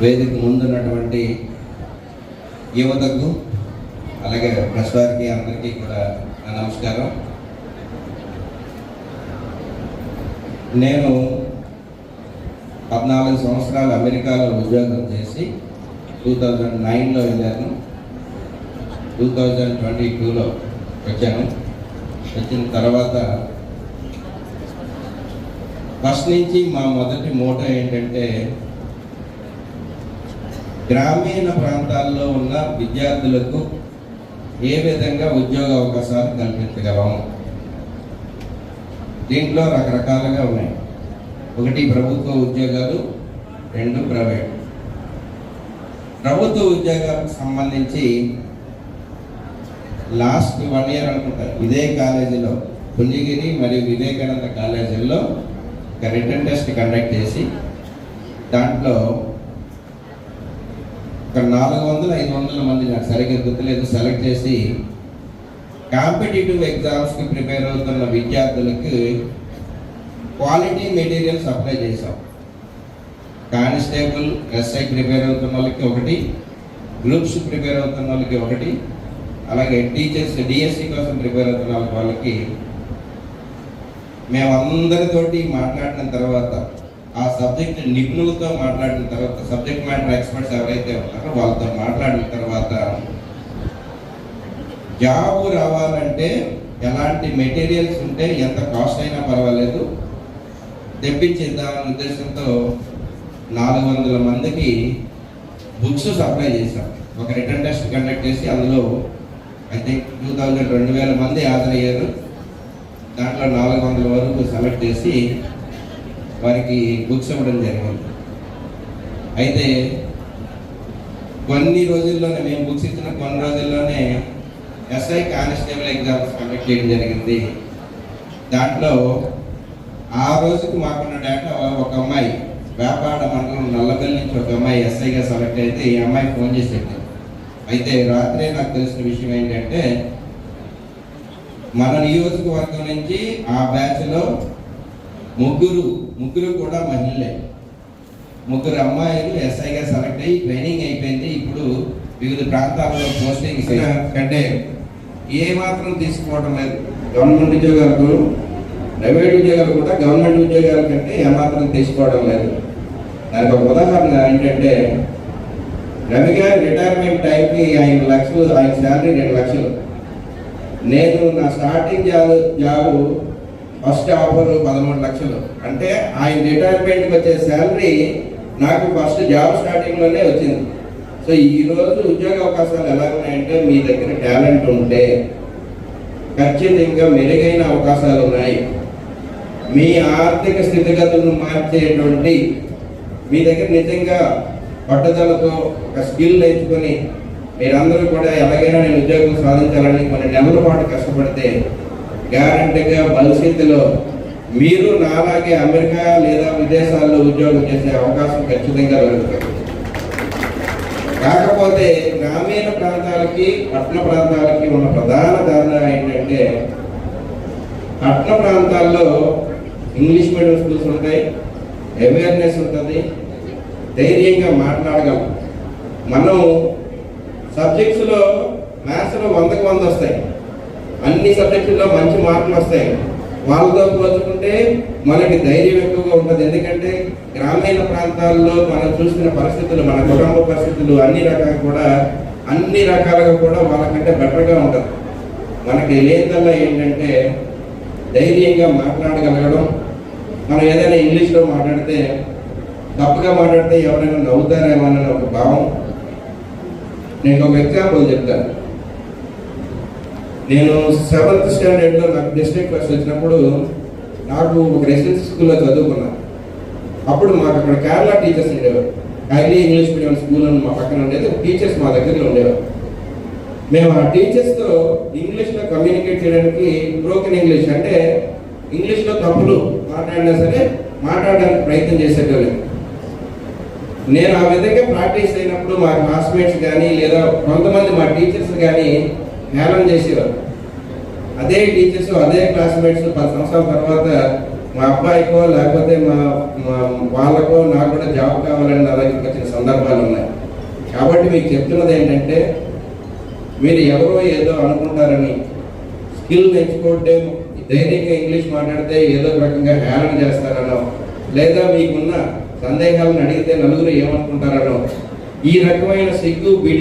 వేదిక ముందున్నటువంటి యువతకు అలాగే ప్రెస్ వారికి అందరికీ కూడా నమస్కారం. నేను పద్నాలుగు సంవత్సరాలు అమెరికాలో ఉద్యోగం చేసి టూ థౌజండ్ నైన్లో వెళ్ళాను. టూ థౌజండ్ ట్వంటీ టూలో వచ్చాను. వచ్చిన తర్వాత ఫస్ట్ నుంచి మా మొదటి మోటో ఏంటంటే గ్రామీణ ప్రాంతాల్లో ఉన్న విద్యార్థులకు ఏ విధంగా ఉద్యోగ అవకాశాలు కల్పించగలము దీంట్లో రకరకాలుగా ఉన్నాయి. ఒకటి ప్రభుత్వ ఉద్యోగాలు రెండు ప్రైవేట్. ప్రభుత్వ ఉద్యోగాలకు సంబంధించి లాస్ట్ వన్ ఇయర్ అనుకుంటారు ఇదే కాలేజీలో పుణ్యగిరి మరియు వివేకానంద కాలేజీల్లో ఒక రిటర్న్ టెస్ట్ కండక్ట్ చేసి దాంట్లో ఒక నాలుగు వందల ఐదు వందల మంది నాకు సరిగ్గా గుర్తులేదు. సెలెక్ట్ చేసి కాంపిటేటివ్ ఎగ్జామ్స్కి ప్రిపేర్ అవుతున్న విద్యార్థులకు క్వాలిటీ మెటీరియల్ సప్లై చేశాం. కానిస్టేబుల్ ఎస్ఐ ప్రిపేర్ అవుతున్న వాళ్ళకి ఒకటి గ్రూప్స్ ప్రిపేర్ అవుతున్న వాళ్ళకి ఒకటి అలాగే టీచర్స్ డిఎస్సి కోసం ప్రిపేర్ అవుతున్న వాళ్ళకి. మేమందరితోటి మాట్లాడిన తర్వాత ఆ సబ్జెక్ట్ నిపుణులతో మాట్లాడిన తర్వాత సబ్జెక్ట్ మ్యాటర్ ఎక్స్పర్ట్స్ ఎవరైతే ఉన్నారో వాళ్ళతో మాట్లాడిన తర్వాత జాబ్ రావాలంటే ఎలాంటి మెటీరియల్స్ ఉంటే ఎంత కాస్ట్ అయినా పర్వాలేదు. తెప్పించేద్దామనే ఉద్దేశంతో నాలుగు వందల మందికి బుక్స్ సప్లై చేశాం. ఒక రిటర్న్ టెస్ట్ కండక్ట్ చేసి అందులో ఐ థింక్ టూ థౌజండ్ రెండు వేల మంది హాజరయ్యారు. దాంట్లో నాలుగు వందల వరకు సెలెక్ట్ చేసి వారికి బుక్స్ ఇవ్వడం జరిగింది. అయితే కొన్ని రోజుల్లోనే మేము బుక్స్ ఇచ్చిన కొన్ని రోజుల్లోనే ఎస్ఐ కానిస్టేబుల్ ఎగ్జామ్స్ కండక్ట్ చేయడం జరిగింది. దాంట్లో ఆ రోజుకి మాకున్న డేటా ఒక అమ్మాయి వ్యాపార మండలం నల్లబెల్లి నుంచి ఒక అమ్మాయి ఎస్ఐగా సెలెక్ట్ అయితే ఈ అమ్మాయి ఫోన్ చేసేది అయితే రాత్రే నాకు తెలిసిన విషయం ఏంటంటే మన నియోజకవర్గం నుంచి ఆ బ్యాచ్లో ముగ్గురు ముగ్గురు కూడా మహిళలే. ముగ్గురు అమ్మాయిలు ఎస్ఐగా సెలెక్ట్ అయ్యి ట్రైనింగ్ అయిపోయింది. ఇప్పుడు వివిధ ప్రాంతాల్లో పోస్టింగ్ కంటే ఏ మాత్రం తీసుకోవడం లేదు. గవర్నమెంట్ ఉద్యోగాలకు ప్రైవేట్ ఉద్యోగాలు కూడా గవర్నమెంట్ ఉద్యోగాల కంటే ఏమాత్రం తీసుకోవడం లేదు. దానికి ఒక ఉదాహరణ ఏంటంటే రవి గారి రిటైర్మెంట్ టైంకి ఐదు లక్షలు ఆయన శాలరీ రెండు లక్షలు. నేను నా starting job job first offer పదమూడు లక్షలు. అంటే ఆయన రిటైర్మెంట్కి వచ్చే శాలరీ నాకు ఫస్ట్ జాబ్ స్టార్టింగ్లోనే వచ్చింది. సో ఈ రోజు ఉద్యోగ అవకాశాలు ఎలా ఉన్నాయంటే మీ దగ్గర టాలెంట్ ఉంటే ఖచ్చితంగా మెరుగైన అవకాశాలు ఉన్నాయి. మీ ఆర్థిక స్థితిగతులను మార్చేటువంటి మీ దగ్గర నిజంగా పట్టుదలతో ఒక స్కిల్ నేర్చుకొని మీరందరూ కూడా ఎలాగైనా నేను ఉద్యోగం సాధించాలని కొన్ని నెలల పాటు కష్టపడితే గ్యారంటీగా భవిష్యత్తులో మీరు నాలాగే అమెరికా లేదా విదేశాల్లో ఉద్యోగం చేసే అవకాశం ఖచ్చితంగా దొరుకుతుంది కాకపోతే గ్రామీణ ప్రాంతాలకి పట్టణ ప్రాంతాలకి ఉన్న ప్రధాన ధారణ ఏంటంటే పట్టణ ప్రాంతాల్లో ఇంగ్లీష్ మీడియం స్కూల్స్ ఉంటాయి అవేర్నెస్ ఉంటుంది ధైర్యంగా మాట్లాడగలం. మనం సబ్జెక్ట్స్లో మ్యాథ్స్లో వందకు వంద వస్తాయి. అన్ని సబ్జెక్టుల్లో మంచి మార్కులు వస్తాయి. వాళ్ళతో పోల్చుకుంటే మనకి ధైర్యం ఎక్కువగా ఉంటుంది. ఎందుకంటే గ్రామీణ ప్రాంతాల్లో మనం చూసిన పరిస్థితులు మన కుటుంబ పరిస్థితులు అన్ని రకాలు కూడా అన్ని రకాలుగా కూడా వాళ్ళకంటే బెటర్గా ఉంటుంది. మనకి లేదల్లా ఏంటంటే ధైర్యంగా మాట్లాడగలగడం. మనం ఏదైనా ఇంగ్లీష్లో మాట్లాడితే తప్పుగా మాట్లాడితే ఎవరైనా నవ్వుతారేమో అనే ఒక భావం. నేను ఒక ఎగ్జాంపుల్ చెప్తాను. నేను సెవెంత్ స్టాండర్డ్లో నాకు డిస్ట్రిక్ట్ క్లాస్ వచ్చినప్పుడు నాకు ఒక రెసిడెన్సీ స్కూల్లో చదువుకున్నాను. అప్పుడు మాకు అక్కడ కేరళ టీచర్స్ ఉండేవారు. హైలీ ఇంగ్లీష్ మీడియం స్కూల్ అని మా పక్కన ఉండేది. టీచర్స్ మా దగ్గరలో ఉండేవారు. మేము ఆ టీచర్స్తో ఇంగ్లీష్లో కమ్యూనికేట్ చేయడానికి బ్రోకెన్ ఇంగ్లీష్ అంటే ఇంగ్లీష్లో తప్పులు మాట్లాడినా సరే మాట్లాడడానికి ప్రయత్నం చేసేటోళ్ళు. నేను ఆ విధంగా ప్రాక్టీస్ అయినప్పుడు మా క్లాస్మేట్స్ కానీ లేదా కొంతమంది మా టీచర్స్ కానీ హేళన చేసేవారు. అదే టీచర్స్ అదే క్లాస్మేట్స్ పది సంవత్సరాల తర్వాత మా అబ్బాయికో లేకపోతే మా మా- వాళ్ళకో నాకు కూడా జాబ్ కావాలని నా దగ్గరికి వచ్చిన సందర్భాలు ఉన్నాయి. కాబట్టి మీకు చెప్తున్నది ఏంటంటే మీరు ఎవరో ఏదో అనుకుంటారని స్కిల్ నేర్చుకుంటే ధైర్యంగా ఇంగ్లీష్ మాట్లాడితే ఏదో రకంగా హేళన చేస్తారనో లేదా మీకున్న సందేహాలను అడిగితే నలుగురు ఏమనుకుంటారనో ఈ రకమైన సిగ్గు బిడి